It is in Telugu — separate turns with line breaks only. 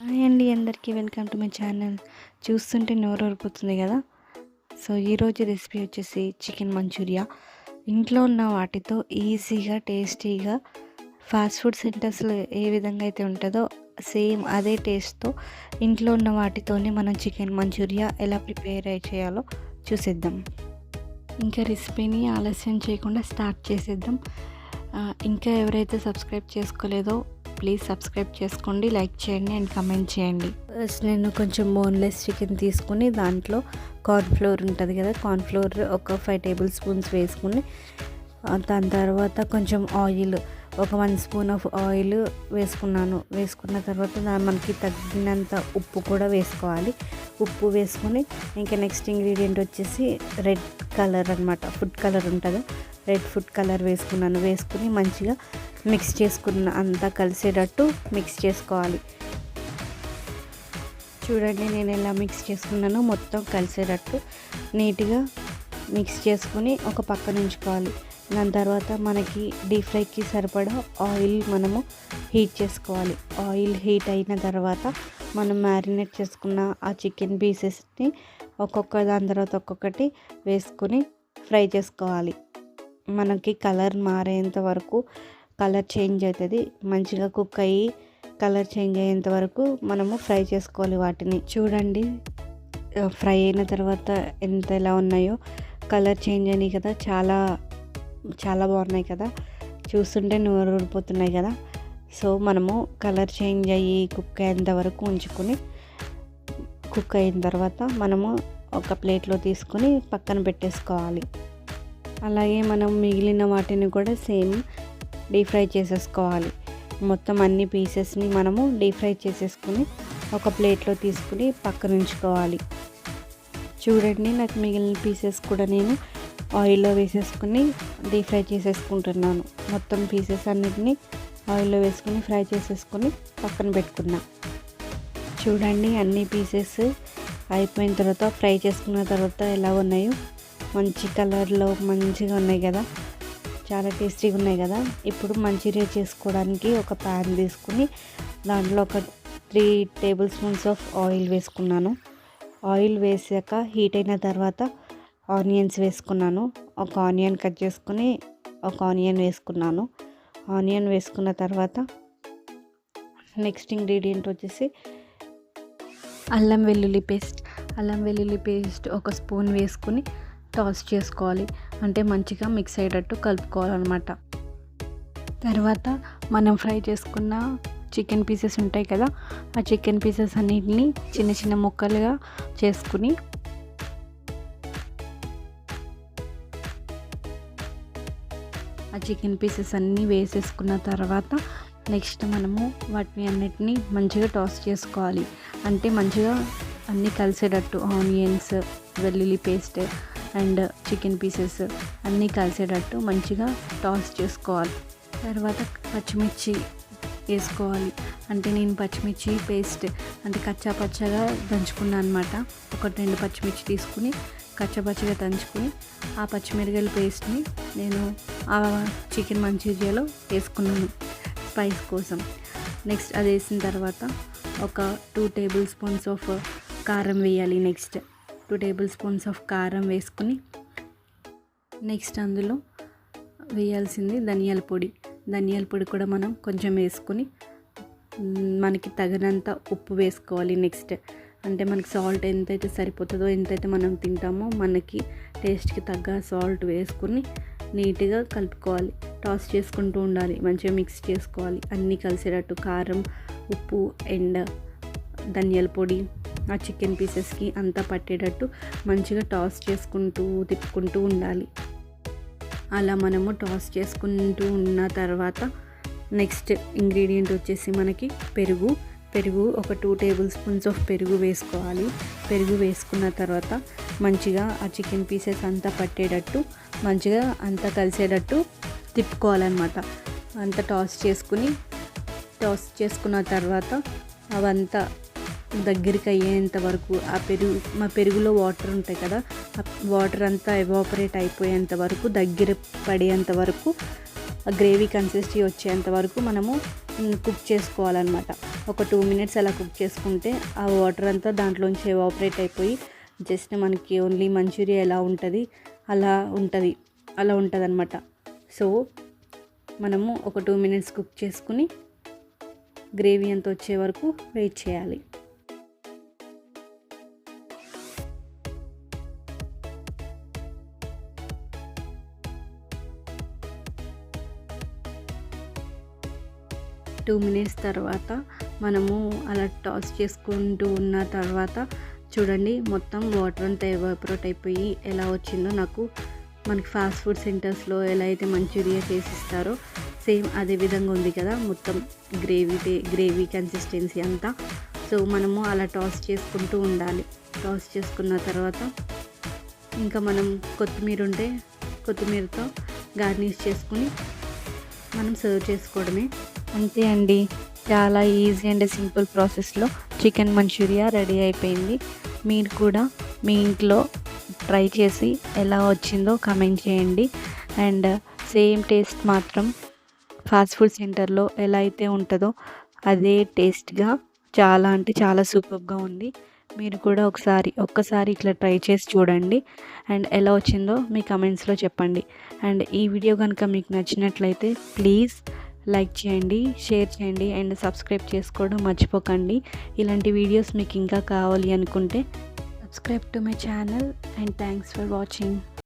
హాయ్ అండి అందరికీ వెల్కమ్ టు మై ఛానల్. చూస్తుంటే నోరు ఊరిపోతుంది కదా? సో ఈరోజు రెసిపీ వచ్చేసి చికెన్ మంచూరియా. ఇంట్లో ఉన్న వాటితో ఈజీగా టేస్టీగా ఫాస్ట్ ఫుడ్ సెంటర్స్లో ఏ విధంగా అయితే ఉంటుందో సేమ్ అదే టేస్ట్తో ఇంట్లో ఉన్న వాటితోనే మనం చికెన్ మంచూరియా ఎలా ప్రిపేర్ చేయాలో చూసేద్దాం. ఇంకా రెసిపీని ఆలస్యం చేయకుండా స్టార్ట్ చేసేద్దాం. ఇంకా ఎవరైతే సబ్స్క్రైబ్ చేసుకోలేదో ప్లీజ్ సబ్స్క్రైబ్ చేసుకోండి లైక్ చేయండి అండ్ కమెంట్ చేయండి. ఫస్ట్ నేను కొంచెం బోన్లెస్ చికెన్ తీసుకుని దాంట్లో కార్న్ ఫ్లోర్ ఉంటుంది కదా కార్న్ ఫ్లోర్ ఒక ఫైవ్ టేబుల్ స్పూన్స్ వేసుకుని దాని తర్వాత కొంచెం ఆయిల్ ఒక వన్ స్పూన్ ఆఫ్ ఆయిల్ వేసుకున్నాను. వేసుకున్న తర్వాత దాని మనకి తగినంత ఉప్పు కూడా వేసుకోవాలి. ఉప్పు వేసుకొని ఇంకా నెక్స్ట్ ఇంగ్రీడియంట్ వచ్చేసి రెడ్ కలర్ అనమాట ఫుడ్ కలర్ ఉంటుంది. రెడ్ ఫుడ్ కలర్ వేసుకున్నాను. వేసుకుని మంచిగా మిక్స్ చేసుకున్న అంతా కలిసేటట్టు మిక్స్ చేసుకోవాలి. చూడండి నేను ఎలా మిక్స్ చేసుకున్నానో మొత్తం కలిసేటట్టు నీట్గా మిక్స్ చేసుకుని ఒక పక్కన ఉంచుకోవాలి. దాని తర్వాత మనకి డీప్ ఫ్రైకి సరిపడా ఆయిల్ మనము హీట్ చేసుకోవాలి. ఆయిల్ హీట్ అయిన తర్వాత మనం మ్యారినేట్ చేసుకున్న ఆ చికెన్ పీసెస్ని ఒక్కొక్క దాని తర్వాత ఒక్కొక్కటి వేసుకొని ఫ్రై చేసుకోవాలి. మనకి కలర్ మారేంత వరకు కలర్ చేంజ్ అవుతుంది. మంచిగా కుక్ అయ్యి కలర్ చేంజ్ అయ్యేంత వరకు మనము ఫ్రై చేసుకోవాలి వాటిని. చూడండి. ఫ్రై అయిన తర్వాత ఎంత ఎలా ఉన్నాయో. కలర్ చేంజ్ అయినాయి కదా. చాలా చాలా బాగున్నాయి కదా. చూస్తుంటే నోరు ఊడిపోతున్నాయి కదా. సో మనము కలర్ చేంజ్ అయ్యి కుక్ అయ్యేంత వరకు ఉంచుకొని కుక్ అయిన తర్వాత మనము ఒక ప్లేట్లో తీసుకొని పక్కన పెట్టేసుకోవాలి. అలాగే మనం మిగిలిన వాటిని కూడా సేమ్ డీప్ ఫ్రై చేసేసుకోవాలి. మొత్తం అన్ని పీసెస్ని మనము డీప్ ఫ్రై చేసేసుకుని ఒక ప్లేట్లో తీసుకుని పక్కన ఉంచుకోవాలి. చూడండి నాకు మిగిలిన పీసెస్ కూడా నేను ఆయిల్లో వేసేసుకుని డీప్ ఫ్రై చేసేసుకుంటున్నాను. మొత్తం పీసెస్ అన్నిటిని ఆయిల్లో వేసుకుని ఫ్రై చేసేసుకుని పక్కన పెట్టుకున్నా. చూడండి అన్ని పీసెస్ అయిపోయిన తర్వాత ఫ్రై చేసుకున్న తర్వాత ఎలా ఉన్నాయో. మంచి కలర్లో మంచిగా ఉన్నాయి కదా. చాలా టేస్టీగా ఉన్నాయి కదా. ఇప్పుడు మంచూరియా చేసుకోవడానికి ఒక ప్యాన్ తీసుకుని దాంట్లో ఒక three tablespoons of oil వేసుకున్నాను. ఆయిల్ వేసాక హీట్ అయిన తర్వాత ఆనియన్స్ వేసుకున్నాను. ఒక ఆనియన్ కట్ చేసుకుని ఒక ఆనియన్ వేసుకున్నాను. ఆనియన్ వేసుకున్న తర్వాత నెక్స్ట్ ఇంగ్రీడియంట్ వచ్చేసి అల్లం వెల్లుల్లి పేస్ట్. అల్లం వెల్లుల్లి పేస్ట్ ఒక స్పూన్ వేసుకుని టాస్ చేసుకోవాలి. అంటే మంచిగా మిక్స్ అయ్యేటట్టు కలుపుకోవాలన్నమాట. తర్వాత మనం ఫ్రై చేసుకున్న చికెన్ పీసెస్ ఉంటాయి కదా ఆ చికెన్ పీసెస్ అన్నిటిని చిన్న చిన్న ముక్కలుగా చేసుకుని ఆ చికెన్ పీసెస్ అన్నీ వేసేసుకున్న తర్వాత నెక్స్ట్ మనము వాటిని అన్నిటినీ మంచిగా టాస్ చేసుకోవాలి. అంటే మంచిగా అన్నీ కలిసేటట్టు ఆనియన్స్ వెల్లుల్లి పేస్ట్ అండ్ చికెన్ పీసెస్ అన్నీ కలిసేటట్టు మంచిగా టాస్ చేసుకోవాలి. తర్వాత పచ్చిమిర్చి వేసుకోవాలి. అంటే నేను పచ్చిమిర్చి పేస్ట్ అంటే కచ్చా పచ్చగా దంచుకున్నాను అనమాట ఒక రెండు పచ్చిమిర్చి తీసుకుని కచ్చపచ్చగా దంచుకుని ఆ పచ్చిమిరకాయల పేస్ట్ని నేను ఆ చికెన్ మంచూరియాలో వేసుకున్నాను స్పైస్ కోసం. నెక్స్ట్ అది వేసిన తర్వాత ఒక టూ టేబుల్ స్పూన్స్ ఆఫ్ కారం వేయాలి next. Two tablespoons of కారం వేసుకుని నెక్స్ట్ అందులో వేయాల్సింది ధనియాల పొడి. ధనియాల పొడి కూడా మనం కొంచెం వేసుకొని మనకి తగినంత ఉప్పు వేసుకోవాలి నెక్స్ట్. అంటే మనకి సాల్ట్ ఎంతైతే సరిపోతుందో ఎంతైతే మనం తింటామో మనకి టేస్ట్కి తగ్గ సాల్ట్ వేసుకుని నీట్గా కలుపుకోవాలి. టాస్ చేసుకుంటూ ఉండాలి మంచిగా మిక్స్ చేసుకోవాలి. అన్నీ కలిసేటట్టు కారం ఉప్పు ఎండ ధనియాల పొడి ఆ చికెన్ పీసెస్కి అంతా పట్టేటట్టు మంచిగా టాస్ చేసుకుంటూ తిప్పుకుంటూ ఉండాలి. అలా మనము టాస్ చేసుకుంటూ ఉన్న తర్వాత నెక్స్ట్ ఇంగ్రీడియంట్ వచ్చేసి మనకి పెరుగు. పెరుగు ఒక టూ టేబుల్ స్పూన్స్ ఆఫ్ పెరుగు వేసుకోవాలి. పెరుగు వేసుకున్న తర్వాత మంచిగా ఆ చికెన్ పీసెస్ అంతా పట్టేటట్టు మంచిగా అంతా కలిసేటట్టు తిప్పుకోవాలన్నమాట. అంతా టాస్ చేసుకుని టాస్ చేసుకున్న తర్వాత అవంతా దగ్గరికి అయ్యేంత వరకు ఆ పెరుగు మా పెరుగులో వాటర్ ఉంటాయి కదా ఆ వాటర్ అంతా ఎవాపరేట్ అయిపోయేంత వరకు దగ్గర పడేంత వరకు ఆ గ్రేవీ కన్సిస్టీ వచ్చేంత వరకు మనము కుక్ చేసుకోవాలన్నమాట. ఒక టూ మినిట్స్ అలా కుక్ చేసుకుంటే ఆ వాటర్ అంతా దాంట్లోంచి ఎవాపరేట్ అయిపోయి జస్ట్ మనకి ఓన్లీ మంచూరియా ఎలా ఉంటుంది అలా ఉంటుంది అలా ఉంటుంది అనమాట సో మనము ఒక టూ మినిట్స్ కుక్ చేసుకుని గ్రేవీ అంతా వచ్చే వరకు వెయిట్ చేయాలి. టూ మినిట్స్ తర్వాత మనము అలా టాస్ చేసుకుంటూ ఉన్న తర్వాత చూడండి మొత్తం వాటర్ అంతా ఎవాపరేట్ అయిపోయి ఎలా వచ్చిందో నాకు మనకి ఫాస్ట్ ఫుడ్ సెంటర్స్లో ఎలా అయితే మంచూరియా చేసిస్తారో సేమ్ అదే విధంగా ఉంది కదా మొత్తం గ్రేవీ గ్రేవీ కన్సిస్టెన్సీ అంతా. సో మనము అలా టాస్ చేసుకుంటూ ఉండాలి. టాస్ చేసుకున్న తర్వాత ఇంకా మనం కొత్తిమీర ఉంటే కొత్తిమీరతో గార్నిష్ చేసుకుని మనం సర్వ్ చేసుకోవడమే. అంతే అండి. చాలా ఈజీ అండ్ సింపుల్ ప్రాసెస్లో చికెన్ మంచూరియా రెడీ అయిపోయింది. మీరు కూడా మీ ఇంట్లో ట్రై చేసి ఎలా వచ్చిందో కమెంట్ చేయండి. అండ్ సేమ్ టేస్ట్ మాత్రం ఫాస్ట్ ఫుడ్ సెంటర్లో ఎలా అయితే ఉంటుందో అదే టేస్ట్గా చాలా అంటే చాలా సూపర్గా ఉంది. మీరు కూడా ఒకసారి ఒక్కసారి ఇట్లా ట్రై చేసి చూడండి. అండ్ ఎలా వచ్చిందో మీ కమెంట్స్లో చెప్పండి. అండ్ ఈ వీడియో కనుక మీకు నచ్చినట్లయితే ప్లీజ్ లైక్ చేయండి షేర్ చేయండి అండ్ సబ్స్క్రైబ్ చేసుకోవడం మర్చిపోకండి. ఇలాంటి వీడియోస్ మీకు ఇంకా కావాలి అనుకుంటే subscribe to my channel and thanks for watching.